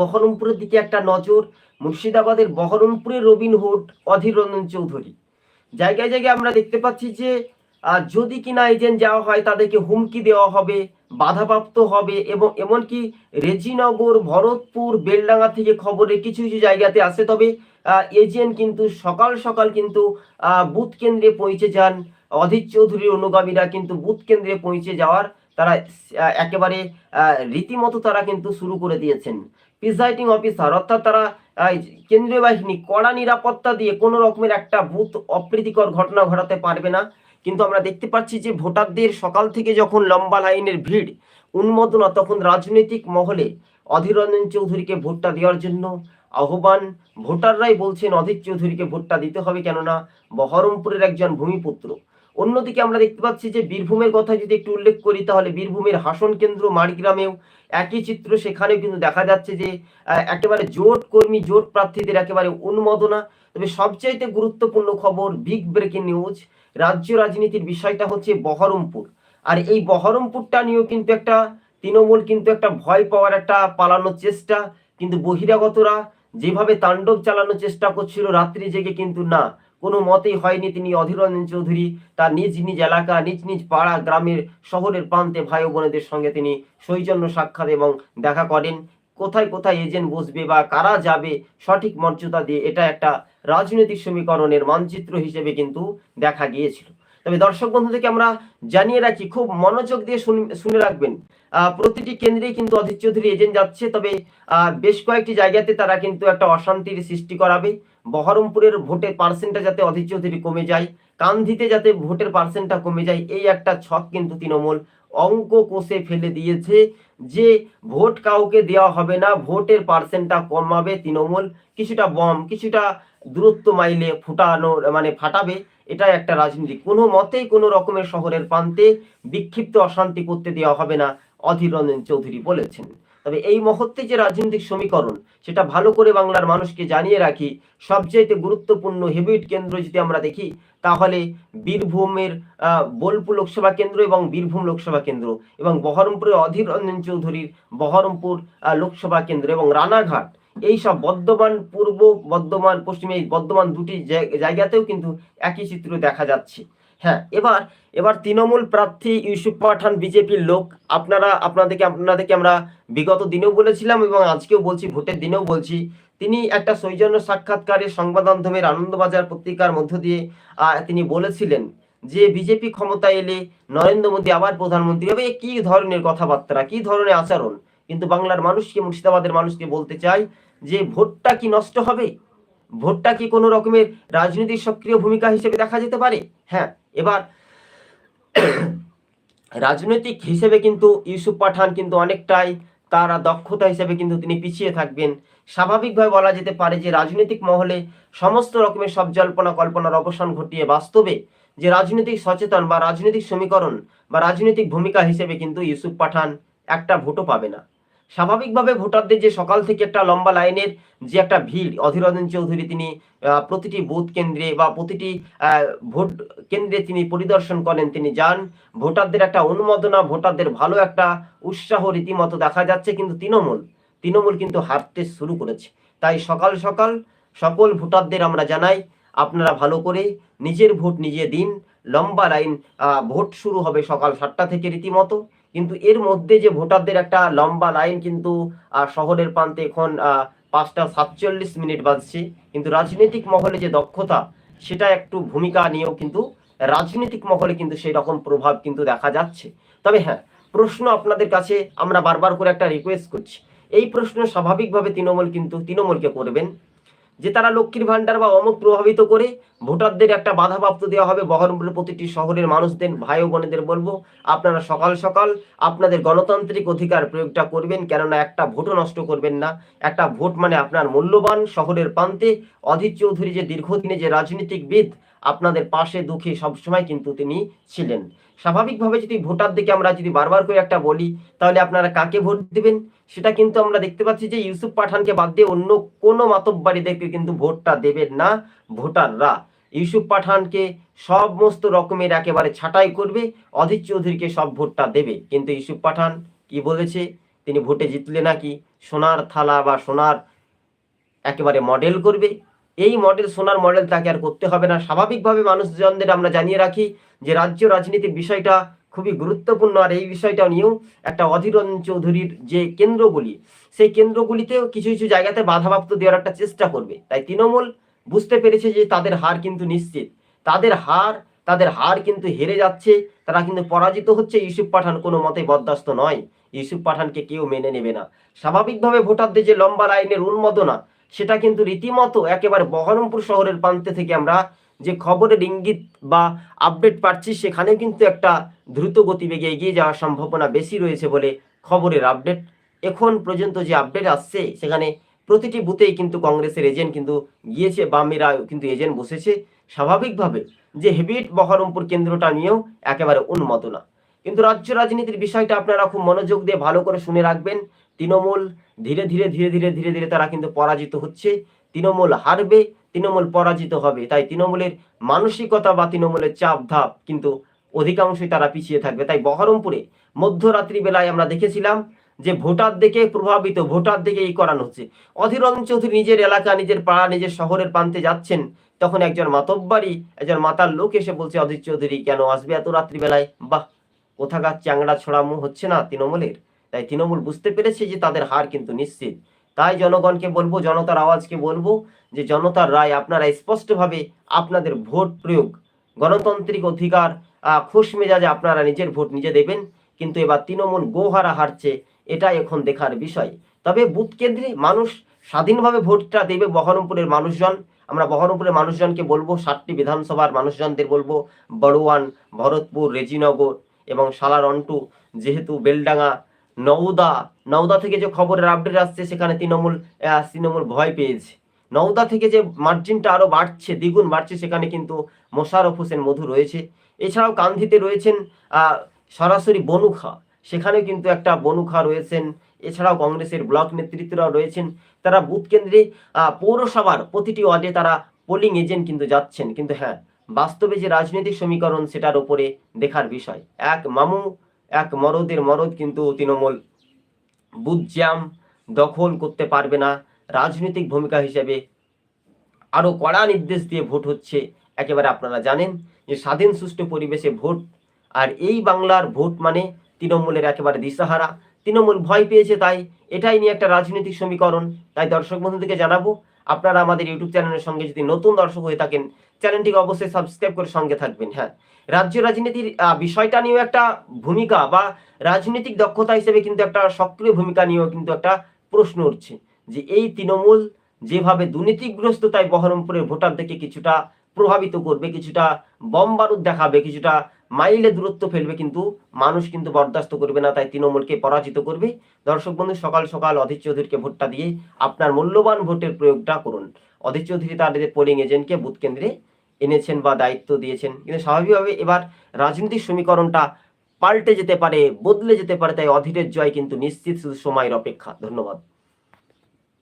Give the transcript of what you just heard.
বহরমপুরের দিকে একটা নজর, মুর্শিদাবাদের বহরমপুরের রবিনহুড অধীর রঞ্জন চৌধুরী। জায়গায় জায়গায় আমরা দেখতে পাচ্ছি যে যদি কিনা এজেন্ট যাওয়া হয়, তাদেরকে হুমকি দেওয়া হবে, বাধাপ্রাপ্ত হবে এবং এমনকি রেজিনগর, ভরতপুর, বেলডাঙ্গা থেকে খবরে কিছু কিছু জায়গাতে আসে। তবে এজেন্ট কিন্তু সকাল সকাল কিন্তু বুথ কেন্দ্রে পৌঁছে যান। অধীর চৌধুরীর অনুগামীরা কিন্তু বুথ কেন্দ্রে পৌঁছে যাওয়ার তারা একেবারে রীতিমতো তারা কিন্তু শুরু করে দিয়েছেন। প্রিজাইডিং অফিসার অর্থাৎ তারা কেন্দ্রীয় বাহিনী কড়া নিরাপত্তা দিয়ে কোনো রকমের একটা বুথ অপ্রীতিকর ঘটনা ঘটাতে পারবে না। কিন্তু আমরা দেখতে পাচ্ছি যে ভোটারদের সকাল থেকে যখন লম্বা লাইনের ভিড়, উন্মোদনা, তখন রাজনৈতিক মহলে অধীর রঞ্জন চৌধুরীকে ভোটটা দেওয়ার জন্য আহ্বান। ভোটাররাই বলছেন, অধীর চৌধুরীকে ভোটটা দিতে হবে কেননা বহরমপুরের একজন ভূমিপুত্র। অন্যদিকে আমরা দেখতে পাচ্ছি যে বীরভূমের কথা যদি একটু উল্লেখ করি, তাহলে বীরভূমের হাসন কেন্দ্র মাড়গ্রামেও একই চিত্র সেখানেও কিন্তু দেখা যাচ্ছে যে একেবারে জোট কর্মী, জোট প্রার্থীদের একেবারে উন্মোদনা। তবে সবচাইতে গুরুত্বপূর্ণ খবর বিগ ব্রেকিং নিউজ রাজ্য রাজনীতির বিষয়টা হচ্ছে বহরমপুর। আর এই বহরমপুরটা নিয়েও কিন্তু একটা, তৃণমূল কিন্তু একটা ভয় পাওয়ার একটা পালানোর চেষ্টা। কিন্তু বহিরাগতরা যেভাবে তাণ্ডব চালানোর চেষ্টা করছিল, রাত্রি জেগে কিন্তু না। কোনো মতেই হয়নি তিনি অধীর রঞ্জন চৌধুরী তার নিজ নিজ এলাকা, নিজ নিজ পাড়া গ্রামের শহরের প্রান্তে ভাই বোনেদের সঙ্গে তিনি সৌজন্য সাক্ষাৎ এবং দেখা করেন। কোথায় কোথায় এজেন্ট বসবে বা কারা যাবে সঠিক মর্যাদা দিয়ে এটা একটা রাজনৈতিক সমীকরণের মানচিত্র হিসেবে কিন্তু দেখা গিয়েছিল। তবে দর্শক বন্ধুদেরকে আমরা জানিয়ে রাখি, খুব মনোযোগ দিয়ে শুন- রাখবেন। প্রতিটি কেন্দ্রেই কিন্তু অধীর চৌধুরী এজেন্ট যাচ্ছে, তবে বেশ কয়েকটি জায়গাতে তারা কিন্তু একটা অশান্তির সৃষ্টি করাবে। বহরমপুরের ভোটের পার্সেন্টটা যাতে অধীর চৌধুরী কমে যায়, কান্ধিতে যাতে ভোটের পার্সেন্টটা কমে যায়, এই একটা ছক কিন্তু তৃণমূল অঙ্ক কষে ফেলে দিয়েছে যে ভোট কাউকে দেওয়া হবে না, ভোটের পার্সেন্টটা কমাবে তৃণমূল, কিছুটা বম, কিছুটা দূরত্ব মাইলে ফুটানো মানে ফাটাবে এটা একটা রাজনীতি। কোনো মতেই কোনো রকমের শহরের প্রান্তে বিক্ষিপ্ত অশান্তি করতে দেওয়া হবে না, অধীর রঞ্জন চৌধুরী বলেছেন। তবে এই মুহূর্তে যে রাজনৈতিক সমীকরণ সেটা ভালো করে বাংলার মানুষকে জানিয়ে রাখি। সবচেয়ে গুরুত্বপূর্ণ হেবিট কেন্দ্র যদি আমরা দেখি, তাহলে বীরভূমের বোলপুর লোকসভা কেন্দ্র এবং বীরভূম লোকসভা কেন্দ্র এবং বহরমপুরের অধীর রঞ্জন চৌধুরীর বহরমপুর লোকসভা কেন্দ্র এবং রানাঘাট। এই সব বর্ধমান, পূর্ব বর্ধমান, পশ্চিমে বর্ধমান দুটি জায়- জায়গাতেও কিন্তু একই চিত্র দেখা যাচ্ছে। হ্যাঁ এবার এবার তৃণমূল প্রার্থী ইউসুফ পাঠান বিজেপির লোক, আপনারা, আপনাদেরকে আপনাদেরকে আমরা বিগত দিনেও বলেছিলাম এবং আজকেও বলছি, ভোটের দিনেও বলছি, তিনি একটা সৌজন্য সাক্ষাৎকারে সংবাদ মাধ্যমের আনন্দবাজার পত্রিকার মধ্য দিয়ে তিনি বলেছিলেন যে বিজেপি ক্ষমতায় এলে নরেন্দ্র মোদী আবার প্রধানমন্ত্রী হবে। কি ধরনের কথাবার্তা, কি ধরনের আচরণ? কিন্তু বাংলার মানুষকে মুর্শিদাবাদের মানুষকে বলতে চাই যে ভোটটা কি নষ্ট হবে? ভোটটা কি কোনো রকমের রাজনীতির সক্রিয় ভূমিকা হিসেবে দেখা যেতে পারে? হ্যাঁ এবার রাজনৈতিক হিসেবে কিন্তু ইউসুফ পাঠান কিন্তু অনেকটাই তারা দক্ষতা হিসেবে কিন্তু তিনি পিছিয়ে থাকবেন। স্বাভাবিকভাবে বলা যেতে পারে যে রাজনৈতিক মহলে সমস্ত রকমের সব জল্পনা কল্পনার অবসান ঘটিয়ে বাস্তবে যে রাজনৈতিক সচেতন বা রাজনৈতিক সমীকরণ বা রাজনৈতিক ভূমিকা হিসেবে কিন্তু ইউসুফ পাঠান একটা ভোটও পাবে না। স্বাভাবিকভাবে ভোটারদের যে সকাল থেকে একটা লম্বা লাইনের যে একটা ভিড় অধীর রঞ্জন চৌধুরী তিনি প্রতিটি বুথ কেন্দ্রে বা প্রতিটি ভোট কেন্দ্রে তিনি পরিদর্শন করেন, তিনি যান। ভোটারদের একটা অনুমোদনা, ভোটারদের ভালো একটা উৎসাহ রীতিমতো দেখা যাচ্ছে কিন্তু তৃণমূল তৃণমূল কিন্তু হারতে শুরু করেছে। তাই সকাল সকাল সকল ভোটারদের আমরা জানাই, আপনারা ভালো করে নিজের ভোট নিজে দিন। লম্বা লাইন ভোট শুরু হবে সকাল সাতটা থেকে রীতিমতো। কিন্তু এর মধ্যে যে ভোটারদের একটা লম্বা লাইন কিন্তু শহরের প্রান্তে এখন পাঁচটা সাতচল্লিশ মিনিট বাজছে। কিন্তু রাজনৈতিক মহলে যে দক্ষতা, সেটা একটু ভূমিকা নিয়েও কিন্তু রাজনৈতিক মহলে কিন্তু সেই রকম প্রভাব কিন্তু দেখা যাচ্ছে। তবে হ্যাঁ প্রশ্ন আপনাদের কাছে আমরা বারবার করে একটা রিকোয়েস্ট করছি। এই প্রশ্ন স্বাভাবিকভাবে তৃণমূল কিন্তু, তৃণমূলকে করবেন। যে তারা লক্ষ্মীর ভান্ডার বা অমুক প্রভাবিত করে ভোটারদের একটা বাধাপ্রাপ্ত দেওয়া হবে। বহরমপুরের প্রতিটি শহরের মানুষদের, ভাই ও বোনেদের বলব, আপনারা সকাল সকাল আপনাদের গণতান্ত্রিক অধিকার প্রয়োগটা করবেন, কেননা একটা ভোটও নষ্ট করবেন না। একটা ভোট মানে আপনার মূল্যবান শহরের প্রান্তে। অধীর চৌধুরী যে দীর্ঘদিনে যে রাজনীতিকবিদ আপনাদের পাশে দুঃখে সবসময় কিন্তু তিনি ছিলেন। স্বাভাবিকভাবে যদি ভোটারদেরকে আমরা যদি বারবার করে একটা বলি, তাহলে আপনারা কাকে ভোট দিবেন? সেটা কিন্তু আমরা দেখতে পাচ্ছি যে ইউসুফ পাঠানকে বাদ দিয়ে অন্য কোনো মাতব্বাড়িদেরকে কিন্তু ভোটটা দেবেন না ভোটাররা। ইউসুফ পাঠানকে সমস্ত রকমের একেবারে ছাঁটাই করবে, অধীর চৌধুরীকে সব ভোটটা দেবে। কিন্তু ইউসুফ পাঠান কি বলেছে? তিনি ভোটে জিতলে নাকি সোনার থালা বা সোনার একেবারে মডেল করবে? এই মডেল সোনার মডেল তাকে আর করতে হবে না। স্বাভাবিকভাবে মানুষজনদের আমরা জানিয়ে রাখি যে রাজ্য রাজনীতির বিষয়টা খুবই গুরুত্বপূর্ণ, আর এই বিষয়টা নিয়েও একটা অধীররঞ্জন চৌধুরীর যে কেন্দ্রগুলি, সেই কেন্দ্রগুলিতেও কিছু কিছু জায়গাতে বাধাপ্রাপ্ত দেওয়ার একটা চেষ্টা করবে। তাই তৃণমূল বুঝতে পেরেছে যে তাদের হার কিন্তু নিশ্চিত। তাদের হার তাদের হার কিন্তু হেরে যাচ্ছে, তারা কিন্তু পরাজিত হচ্ছে ইউসুফ পাঠান কোনো মতে বরদাস্ত নয়। ইউসুফ পাঠানকে কেউ মেনে নেবে না। স্বাভাবিকভাবে ভোটারদের যে লম্বা লাইনের উন্মোদনা, সেটা কিন্তু রীতিমতো একেবারে বহরমপুর শহরের প্রান্তে থেকে আমরা যে খবরের ইঙ্গিত বা আপডেট পাচ্ছি সেখানে কিন্তু একটা দ্রুত গতিবেগে এগিয়ে যাওয়ার সম্ভাবনা বেশি রয়েছে বলে খবরের আপডেট। এখন পর্যন্ত যে আপডেট আসছে, সেখানে প্রতিটি বুথেই কিন্তু কংগ্রেসের এজেন্ট কিন্তু গিয়েছে বামেরা কিন্তু এজেন্ট বসেছে স্বাভাবিকভাবে যে হেভিট বহরমপুর কেন্দ্রটা নিয়েও একেবারে উন্মতনা কিন্তু রাজ্য রাজনীতির বিষয়টা আপনারা খুব মনোযোগ দিয়ে ভালো করে শুনে রাখবেন। তৃণমূল ধীরে ধীরে ধীরে ধীরে ধীরে ধীরে তারা কিন্তু পরাজিত হচ্ছে। তৃণমূল হারবে, তৃণমূল পরাজিত হবে। তাই তৃণমূলের মানসিকতা বা তৃণমূলের চাপ ধাপ কিন্তু অধিকাংশই তারা পিছিয়ে থাকবে। তাই বহরমপুরে মধ্যরাত্রি বেলায় আমরা দেখেছিলাম যে ভোটার দেখে প্রভাবিত, ভোটার দেখে এই করানো হচ্ছে। অধীর রঞ্জন চৌধুরী নিজের এলাকা, নিজের পাড়া, নিজের শহরের প্রান্তে যাচ্ছেন। তখন একজন মাতব্বাড়ি একজন মাতার লোক এসে বলছে, অধীর চৌধুরী, কেন আসবে এত রাত্রিবেলায়? বাহ, কোথাকার চ্যাংড়া ছড়ামু হচ্ছে না তৃণমূলের? তাই তৃণমূল বুঝতে পেরেছে যে তাদের হার কিন্তু নিশ্চিত। তাই জনগণকে বলব, জনতার আওয়াজকে বলব যে জনতার রায় আপনারা স্পষ্টভাবে আপনাদের ভোট প্রয়োগ, গণতান্ত্রিক অধিকার খুশ মেজাজে আপনারা নিজের ভোট নিজে দেবেন। কিন্তু এবার তৃণমূল গোহারা হারছে এটাই এখন দেখার বিষয়। তবে বুথ কেন্দ্রে মানুষ স্বাধীনভাবে ভোটটা দেবে বহরমপুরের মানুষজন। আমরা বহরমপুরের মানুষজনকে বলব, সাতটি বিধানসভার মানুষজনদের বলব, বড়োয়ান, ভরতপুর, রেজিনগর এবং সালারন্টু, যেহেতু বেলডাঙ্গা, নওদা নওদা থেকে যে খবরের আপডেট আসছে, সেখানে তৃণমূল তৃণমূল ভয় পেয়েছে। নওদা থেকে যে মার্জিনটা আরও বাড়ছে, দ্বিগুণ বাড়ছে, সেখানে কিন্তু মোশারফ হোসেন মধু রয়েছে। এছাড়াও কান্ধিতে রয়েছেন সরাসরি বনুখা। সেখানে কিন্তু একটা বনুখা রয়েছেন, এছাড়াও কংগ্রেসের ব্লক নেতৃত্বরাও রয়েছেন। তারা বুথ কেন্দ্রে পৌরসভার প্রতিটি ওয়ার্ডে তারা পোলিং এজেন্ট কিন্তু যাচ্ছেন। কিন্তু হ্যাঁ বাস্তবে যে রাজনৈতিক সমীকরণ সেটার উপরে দেখার বিষয়। এক মামু, এক মরদের মরদ কিন্তু তৃণমূল। বুথ জ্যাম দখল করতে পারবে না। রাজনৈতিক ভূমিকা হিসেবে আরও কড়া নির্দেশ দিয়ে ভোট হচ্ছে। একেবারে আপনারা জানেন যে স্বাধীন সুষ্ঠু পরিবেশে ভোট, আর এই বাংলার ভোট মানে তৃণমূলের একেবারে দিশাহারা। তৃণমূল ভয় পেয়েছে তাই এটাই নিয়ে একটা রাজনৈতিক সমীকরণ। তাই দর্শক বন্ধুদেরকে জানাব, আপনারা আমাদের ইউটিউব চ্যানেলের সঙ্গে যদি নতুন দর্শক হয়ে থাকেন, চ্যানেলটিকে অবশ্যই সাবস্ক্রাইব করে সঙ্গে থাকবেন। হ্যাঁ রাজ্য রাজনীতির বিষয়টা নিয়েও একটা ভূমিকা বা রাজনৈতিক দক্ষতা হিসেবে কিন্তু একটা সক্রিয় ভূমিকা নিয়েও কিন্তু একটা প্রশ্ন উঠছে যে এই তৃণমূল যেভাবে দুর্নীতিগ্রস্ততায় বহরমপুরের ভোটারদেরকে কিছুটা প্রভাবিত করবে, কিছুটা বম বারুদ দেখাবে, কিছুটা মাইলে দূরত্ব ফেলবে কিন্তু মানুষ কিন্তু বরদাস্ত করবে না, তাই তৃণমূলকে পরাজিত করবে। দর্শক বন্ধু, সকাল সকাল অধীর চৌধুরীকে ভোটটা দিয়ে আপনার মূল্যবান ভোটের প্রয়োগটা করুন। অধীর চৌধুরী তাদের পোলিং এজেন্টকে বুথ কেন্দ্রে এনেছেন বা দায়িত্ব দিয়েছেন, কিন্তু স্বাভাবিকভাবে এবার রাজনৈতিক সমীকরণটা পাল্টে যেতে পারে, বদলে যেতে পারে, তাই অধীরের জয় কিন্তু নিশ্চিত শুধু সময়ের অপেক্ষা। ধন্যবাদ।